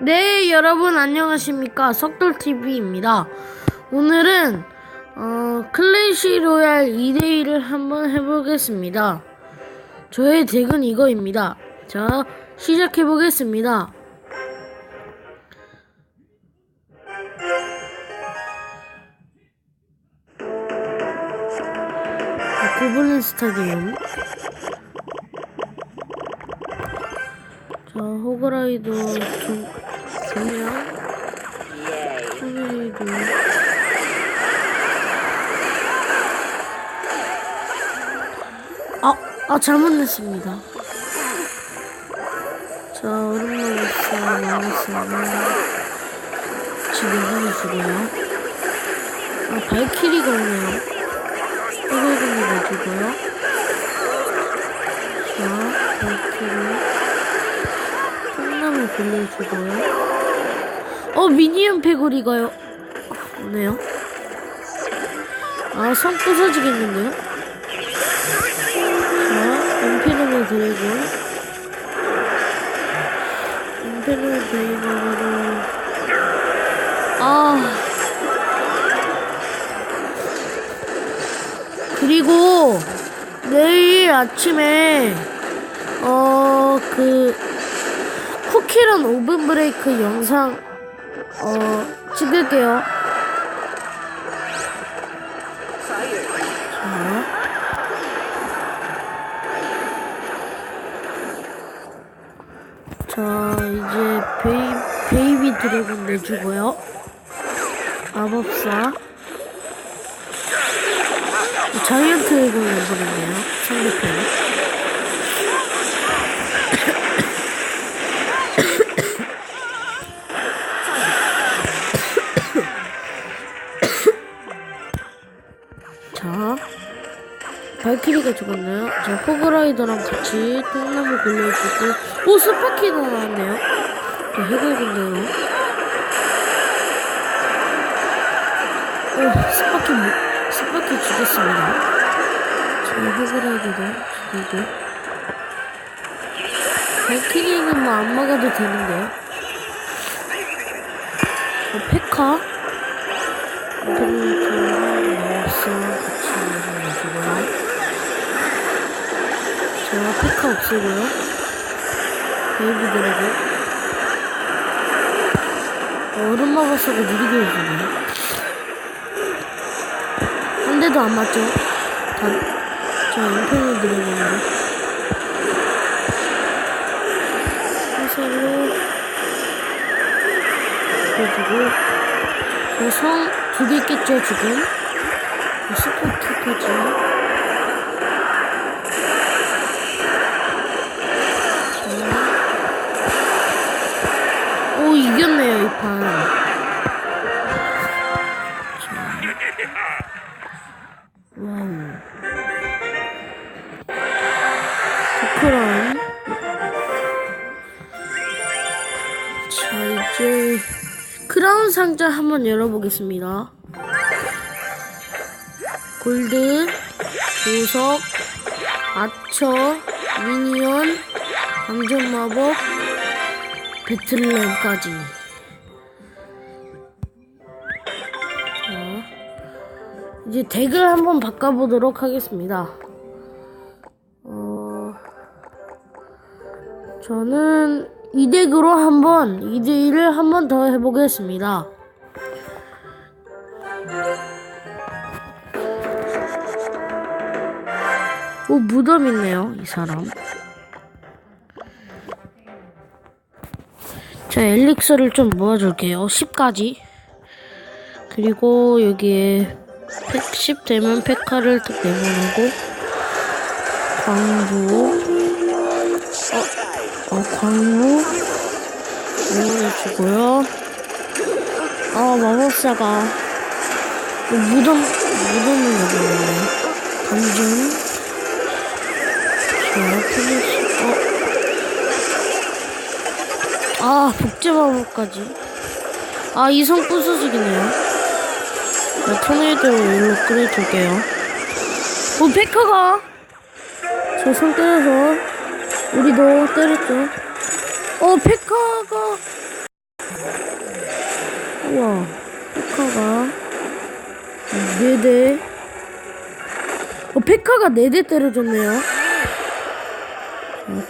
네, 여러분 안녕하십니까? 석돌TV입니다. 오늘은 어, 클래시 로얄 2대2를 한번 해보겠습니다. 저의 덱은 이거입니다. 자, 시작해 보겠습니다. 자, 고블린 스타디움. 자, 호그라이더 좀, 좋네요. 호그라이더. 아, 아, 잘못 냈습니다. 자, 오랜만에 있어, 나왔어요. 지금 하나 주고요. 아, 발키리가 오네요. 호그라이더 내주고요. 자, 발키리. 콩나물 돌려주고요. 어, 미니언 패거리가요. 오네요. 아, 성 부서지겠는데요? 자, 임페르노 드래곤. 임페르노 드래곤으로. 아. 그리고, 내일 아침에, 어, 그, 쿠키런 오븐 브레이크 영상 어 찍을게요. 자, 자 이제 베이, 베이비 드래곤 내주고요. 마법사 자이언트 드래곤 내버렸네요. 상대편 발키리가 죽었나요? 자, 호그라이더랑 같이 통나무 굴려주고, 오, 스파키가 나왔네요. 자, 해골군데요. 오, 스파키, 뭐, 스파키 죽였습니다. 자, 호그라이더도 죽이고. 발키리는 뭐 안 막아도 되는데요. 어, 페카? 인터넷 나왔어. 같이 내주고요. 자, 페카 없애고요. 베이비 드래곤. 얼음 마법사가 느리게 해주네. 한 대도 안 맞죠? 다, 자, 인터넷 드래곤으로. 해설로 해주고. 성두 개 있겠죠 지금 스포트까지 상자 한번 열어보겠습니다. 골드, 보석, 아처, 미니언, 감정 마법, 배틀램까지. 자, 이제 덱을 한번 바꿔보도록 하겠습니다. 어, 저는 이 덱으로 한번 2대1을 한번 더 해보겠습니다. 오, 무덤 있네요, 이 사람. 자, 엘릭서를 좀 모아줄게요. 10까지. 그리고 여기에 110 되면 페카를 딱 내보내고, 광부, 어, 광무 내보내주고요. 아, 마법사가 그 무덤, 무덤을. 자, 피니시, 어. 아, 복제 마법까지. 아, 이성 부서지기네요. 자, 토네이도로 일로 끌어줄게요. 오, 페카가! 저손 때려서 우리도 때렸죠. 어, 페카가 우와, 페카가 네 대. 어, 페카가 네 대 때려줬네요. 자,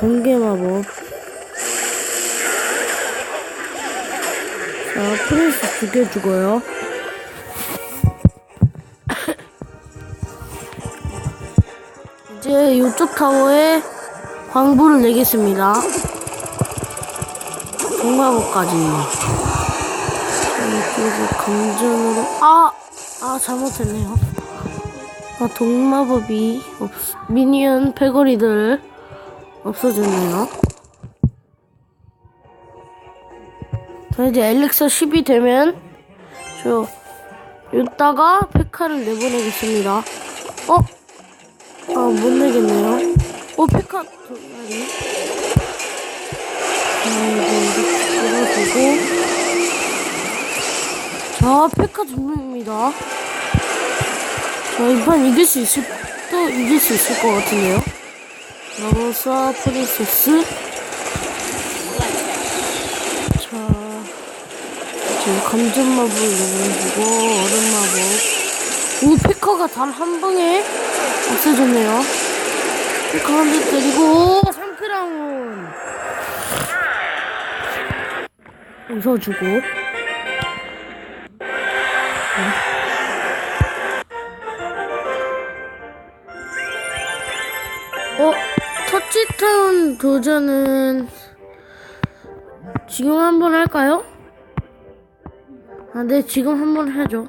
번개 마법. 자, 프린스 죽여 죽어요. 이제 이쪽 타워에 광부를 내겠습니다. 동마법까지. 이쪽에서 감전으로 아! 아 잘못했네요. 아 동마법이 없 미니언 패거리들 없어졌네요. 자 이제 엘릭서 10이 되면 저 이따가 페카를 내보내겠습니다. 어? 아 못 내겠네요. 어 페카 두 마리. 자 이제 이렇게 들어주고 자, 페카 두 명입니다. 자, 이판 이길 수 있을, 또 이길 수 있을 것 같은데요. 라보사 프린세스. 자, 이제 감전마블 넣어주고, 얼음마법. 오, 페카가 단 한 방에 없어졌네요. 페카 한 대 때리고, 상크라운. 웃어주고. 도전은 지금 한번 할까요? 아, 네, 지금 한번 해줘.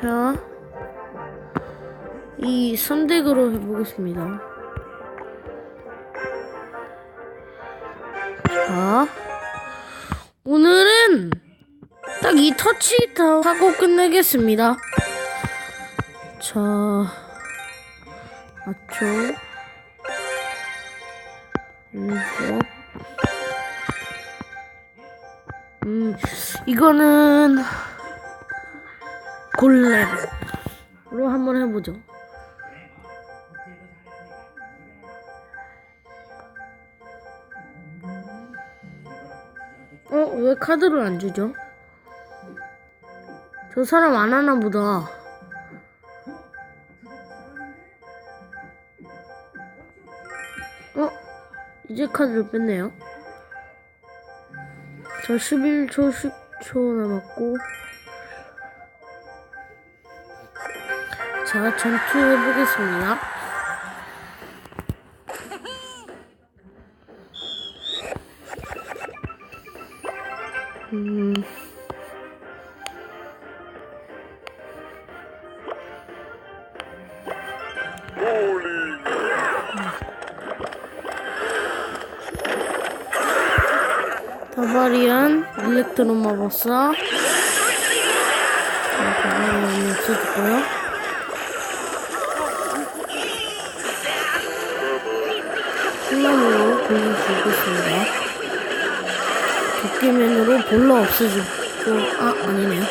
자, 이 선택으로 해보겠습니다. 자, 오늘은 딱 이 터치타운 하고 끝내겠습니다. 자. 맞죠? 음, 이거는 골렘으로 한번 해보죠. 어, 왜 카드를 안 주죠? 저 사람 안 하나 보다. 어? 이제 카드를 뺐네요. 저 11초, 10초 남았고. 자, 전투해보겠습니다. 바바리안 일렉트로 마법사 자, 바바리안이 없어졌고요 플람으로 돌려주겠습니다 도끼맨으로 볼러 없애주고 아 아니네요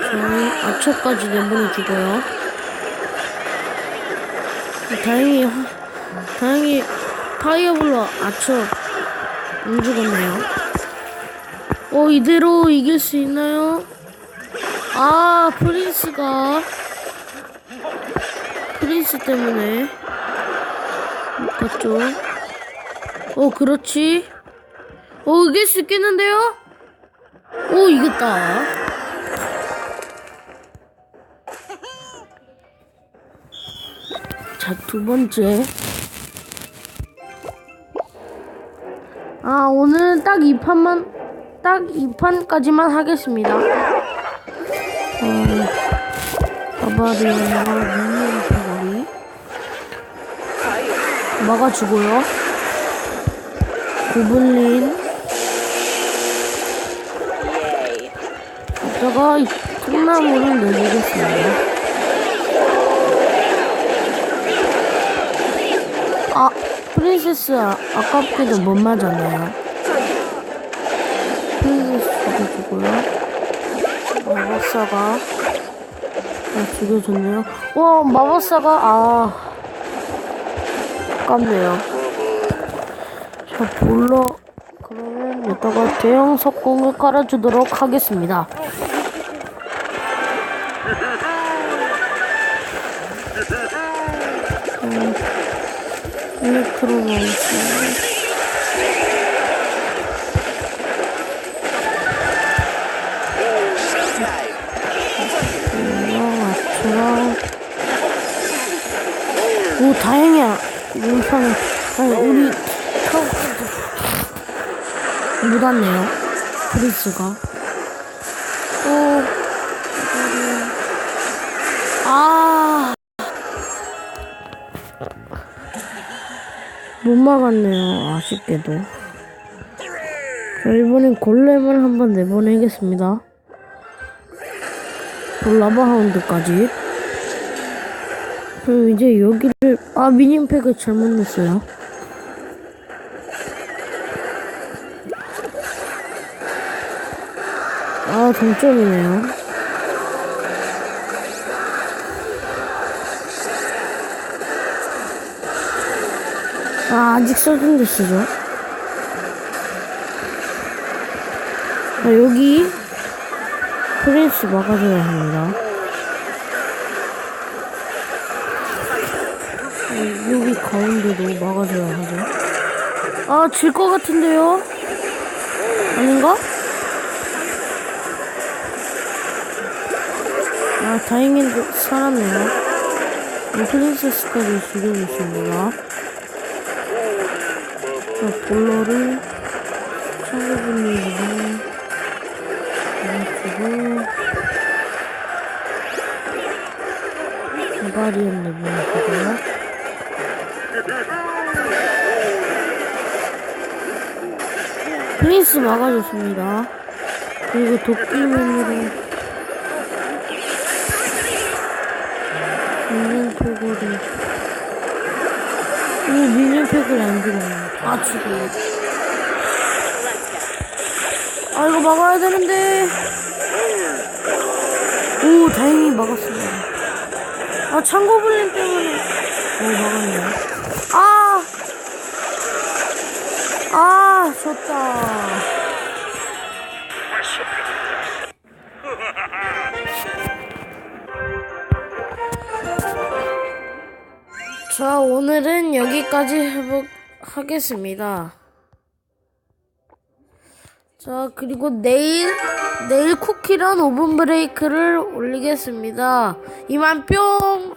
자 아처까지 내보내주고요. 다행히 다행히 파이어블러 아처 안 죽었네요. 어, 이대로 이길 수 있나요? 아, 프린스가. 프린스 때문에. 못 갔죠. 어, 그렇지. 어, 이길 수 있겠는데요? 오, 이겼다. 자, 두 번째. 아, 오늘은 딱 이 판만, 딱 이 판까지만 하겠습니다. 어, 바바리안과 미니언 바바리. 막아주고요. 고블린. 이따가 이 통나무를 내주겠습니다. 아, 프린세스 아, 아깝게도 못 맞았네요. 프린세스 죽여주고요. 마법사가 아, 죽여줬네요. 와, 마법사가 아 아깝네요. 자, 볼러 그러면 이따가 대형 석공을 깔아주도록 하겠습니다. 음, 일렉트로마우스. 맞추라. 오, 다행이야. 물판에, 아니, 우리, 타워까지 묻었네요. 프리스가. 오, 아. 못 막았네요. 아쉽게도. 자, 이번엔 골렘을 한번 내보내겠습니다. 라바 하운드까지. 그럼 이제 여기를 아 미니팩을 잘못 넣었어요. 아 동점이네요. 아 아직 썰든 데 쓰죠. 아 여기 프린스 막아줘야 합니다. 어, 여기 가운데도 막아줘야 하죠. 아, 질 것 같은데요? 아닌가? 아, 다행히 살았네요. 이 프린세스까지 있습니다. 자, 볼러를 창고분리로 이쪽으로 대가리언 내보내고요. 프린스 막아줬습니다. 그리고 도끼맨으로 미니언 팩을 오 미니언 팩을 안 들어오네. 아 지금 아 이거 막아야 되는데 오 다행히 막았습니다. 아 창고블린 때문에 오 막았네. 아 아, 졌다. 자, 오늘은 여기까지 해보, 하겠습니다. 자, 그리고 내일, 내일 쿠키런 오븐 브레이크를 올리겠습니다. 이만 뿅!